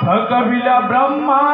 थकविला ब्रह्मादिका